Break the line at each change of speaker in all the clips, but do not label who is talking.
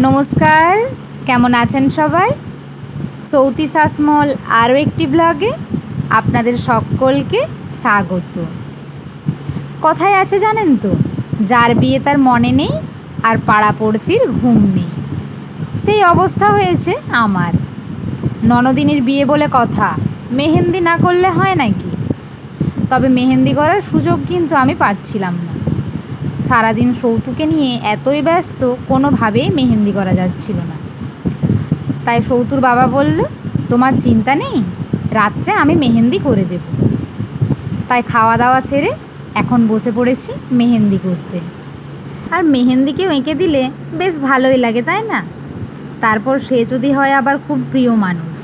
নমস্কার, কেমন আছেন সবাই? সৌতি শাসমল আরও একটি ব্লগে আপনাদের সকলকে স্বাগত। কথায় আছে জানেন তো, যার বিয়ে তার মনে নেই আর পাড়া পড়ছির ঘুম নেই। সেই অবস্থা হয়েছে আমার। ননদিনীর বিয়ে বলে কথা, মেহেন্দি না করলে হয় নাকি? তবে মেহেন্দি করার সুযোগ কিন্তু আমি পাচ্ছিলাম না। সারাদিন সৌতুকে নিয়ে এতই ব্যস্ত, কোনোভাবেই মেহেন্দি করা যাচ্ছিল না। তাই সৌতুর বাবা বলল, তোমার চিন্তা নেই, রাত্রে আমি মেহেন্দি করে দেব। তাই খাওয়া দাওয়া সেরে এখন বসে পড়েছি মেহেন্দি করতে। আর মেহেন্দিকেও এঁকে দিলে বেশ ভালোই লাগে, তাই না? তারপর সে যদি হয় আবার খুব প্রিয় মানুষ।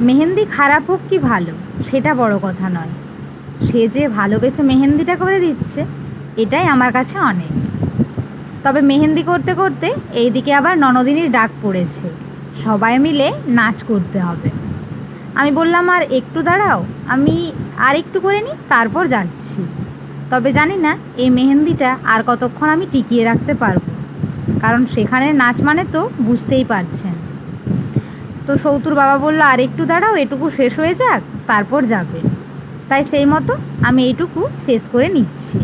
মেহেন্দি খারাপ হোক কি ভালো, সেটা বড় কথা নয়। সে যে ভালোবেসে মেহেন্দিটা করে দিচ্ছে এটাই আমার কাছে অনেক। তবে মেহেন্দি করতে করতে এইদিকে আবার ননদিনীর ডাক পড়েছে। সবাই মিলে নাচ করতে হবে। আমি বললাম, আর একটু দাঁড়াও, আমি আর একটু করে নিই, তারপর যাচ্ছি। তবে জানি না, এই মেহেন্দিটা আর কতক্ষণ আমি টিকিয়ে রাখতে পারব। কারণ সেখানে নাচ মানে তো বুঝতেই পারছেন। তো সৌতুর বাবা বলল, আর একটু দাঁড়াও, এটুকু শেষ হয়ে যাক, তারপর যাবে। তাই সেই মতো আমি এইটুকু শেষ করে নিচ্ছি।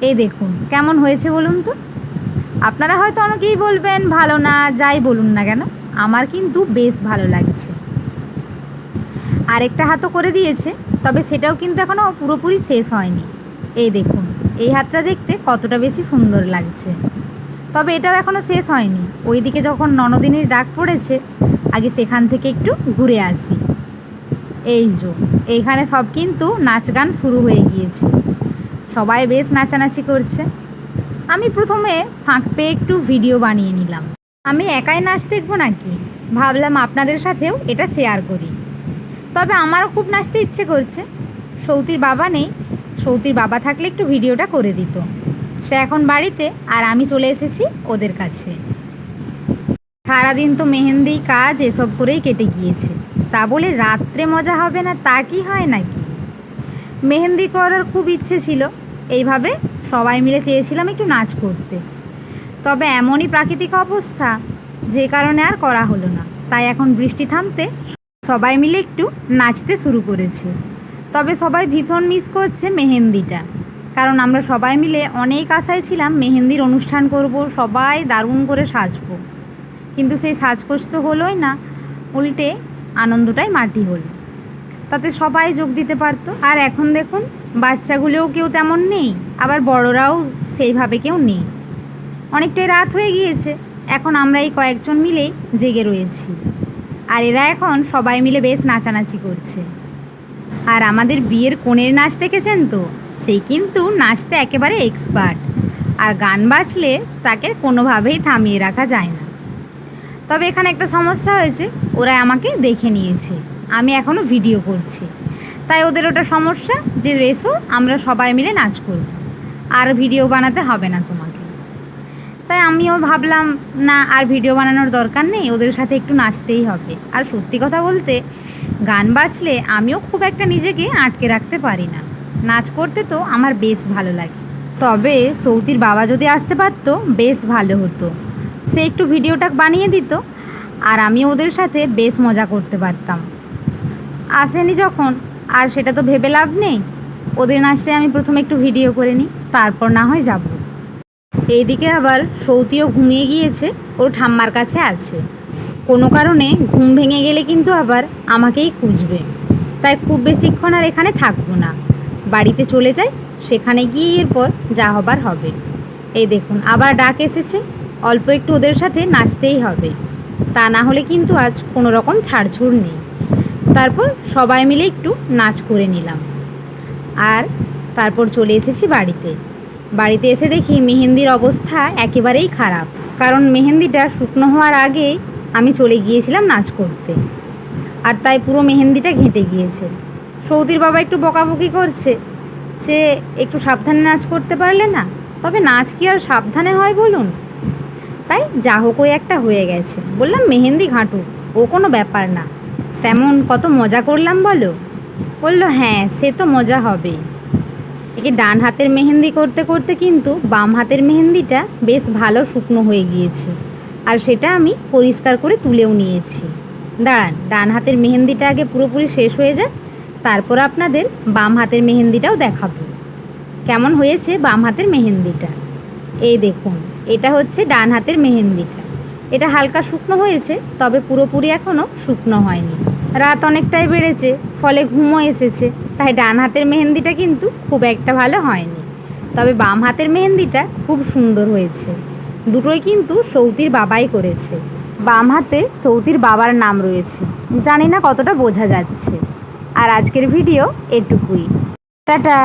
এই দেখুন, কেমন হয়েছে বলুন তো? আপনারা হয়তো অনেকেই বলবেন, ভালো না, যাই বলুন না কেন? আমার কিন্তু বেশ ভালো লাগছে। আরেকটা হাতও করে দিয়েছে, তবে সেটাও কিন্তু এখনও পুরোপুরি শেষ হয়নি। এই দেখুন, এই হাতটা দেখতে কতটা বেশি সুন্দর লাগছে। তবে এটাও এখনও শেষ হয়নি। ওইদিকে যখন ননদিনীর ডাক পড়েছে, আগে সেখান থেকে একটু ঘুরে আসি। এই যো, এইখানে সব কিন্তু নাচ গান শুরু হয়ে গিয়েছে। সবাই বেশ নাচানাচি করছে। আমি প্রথমে ফাঁক পেয়ে একটু ভিডিও বানিয়ে নিলাম। আমি একাই নাচ দেখব নাকি? ভাবলাম আপনাদের সাথেও এটা শেয়ার করি। তবে আমারও খুব নাচতে ইচ্ছে করছে। সৌতির বাবা নেই। সৌতির বাবা থাকলে একটু ভিডিওটা করে দিত। সে এখন বাড়িতে আর আমি চলে এসেছি ওদের কাছে। সারাদিন তো মেহেন্দি, কাজ এসব করেই কেটে গিয়েছে। তা বলে রাত্রে মজা হবে না, তা কি হয় নাকি? মেহেন্দি করার খুব ইচ্ছে ছিল। এইভাবে সবাই মিলে চেয়েছিলাম একটু নাচ করতে। তবে এমনই প্রাকৃতিক অবস্থা, যে কারণে আর করা হলো না। তাই এখন বৃষ্টি থামতে সবাই মিলে একটু নাচতে শুরু করেছে। তবে সবাই ভীষণ মিস করছে মেহেন্দিটা। কারণ আমরা সবাই মিলে অনেক আশায় ছিলাম মেহেন্দির অনুষ্ঠান করব, সবাই দারুণ করে সাজবো। কিন্তু সেই সাজগোজ তো হলোই না, উল্টে আনন্দটাই মাটি হলো। তাতে সবাই যোগ দিতে পারতো। আর এখন দেখুন বাচ্চাগুলোও কেউ তেমন নেই, আবার বড়রাও সেইভাবে কেউ নেই। অনেকটাই রাত হয়ে গিয়েছে, এখন আমরা এই কয়েকজন মিলেই জেগে রয়েছি। আর এরা এখন সবাই মিলে বেশ নাচানাচি করছে। আর আমাদের বিয়ের কোণের নাচ দেখেছেন তো? সেই কিন্তু নাচতে একেবারে এক্সপার্ট আর গান বাজলে তাকে কোনোভাবেই থামিয়ে রাখা যায় না। তবে এখানে একটা সমস্যা হয়েছে ওরা আমাকে দেখে নিয়েছে। আমি এখনও ভিডিও করছি। তাই ওদের ওটা সমস্যা যে রেসো, আমরা সবাই মিলে নাচ করব। আর ভিডিও বানাতে হবে না তোমাকে। তাই আমিও ভাবলাম, না, আর ভিডিও বানানোর দরকার নেই, ওদের সাথে একটু নাচতেই হবে। আর সত্যি কথা বলতে, গান বাজলে আমিও খুব একটা নিজেকে আটকে রাখতে পারি না। নাচ করতে তো আমার বেশ ভালো লাগে। তবে সৌতির বাবা যদি আসতে পারতো, বেশ ভালো হতো। সে একটু ভিডিওটা বানিয়ে দিত, আর আমি ওদের সাথে বেশ মজা করতে পারতাম। আসেনি যখন আর সেটা তো ভেবে লাভ নেই। ওদের নাচটা আমি প্রথমে একটু ভিডিও করে নিই, তারপর না হয় যাব। এইদিকে আবার সৌতিও ঘুমিয়ে গিয়েছে ওর ঠাম্মার কাছে আছে। কোনো কারণে ঘুম ভেঙে গেলে কিন্তু আবার আমাকেই খুঁজবে। তাই খুব বেশিক্ষণ আর এখানে থাকব না। বাড়িতে চলে যাই, সেখানে গিয়ে এরপর যা হবার হবে। এই দেখুন, আবার ডাক এসেছে, অল্প একটু ওদের সাথে নাচতেই হবে। তা না হলে কিন্তু আজ কোনো রকম ছাড়ছুড় নেই। তারপর সবাই মিলে একটু নাচ করে নিলাম। আর তারপর চলে এসেছি বাড়িতে। বাড়িতে এসে দেখি মেহেন্দির অবস্থা একেবারেই খারাপ। কারণ মেহেন্দিটা শুকনো হওয়ার আগেই আমি চলে গিয়েছিলাম নাচ করতে। আর তাই পুরো মেহেন্দিটা ঘেঁটে গিয়েছে। সৌদির বাবা একটু বকাবকি করছে সে একটু সাবধানে নাচ করতে পারলে না? তবে নাচ কি আর সাবধানে হয় বলুন? তাই যা হোক ওই একটা হয়ে গেছে। বললাম, মেহেন্দি ঘাঁটুক ও কোনো ব্যাপার না। তেমন কত মজা করলাম বলো? বলল হ্যাঁ সে তো মজা হবে। একে ডান হাতের মেহেন্দি করতে করতে কিন্তু বাম হাতের মেহেন্দিটা বেশ ভালো শুকনো হয়ে গিয়েছে। আর সেটা আমি পরিষ্কার করে তুলেও নিয়েছি। দাঁড়ান, ডান হাতের মেহেন্দিটা আগে পুরোপুরি শেষ হয়ে যাক, তারপর আপনাদের বাম হাতের মেহেন্দিটাও দেখাবো। কেমন হয়েছে বাম হাতের মেহেন্দিটা? এই দেখুন, এটা হচ্ছে ডান হাতের মেহেন্দিটা। এটা হালকা শুকনো হয়েছে, তবে পুরোপুরি এখনও শুকনো হয়নি। রাত অনেকটাই বেড়েছে, ফলে ঘুমও এসেছে। তাই ডান হাতের মেহেন্দিটা কিন্তু খুব একটা ভালো হয়নি। তবে বাম হাতের মেহেন্দিটা খুব সুন্দর হয়েছে। দুটোই কিন্তু সৌতির বাবাই করেছে। বাম হাতে সৌতির বাবার নাম রয়েছে। জানি না কতটা বোঝা যাচ্ছে। আর আজকের ভিডিও এটুকুই। টাটা!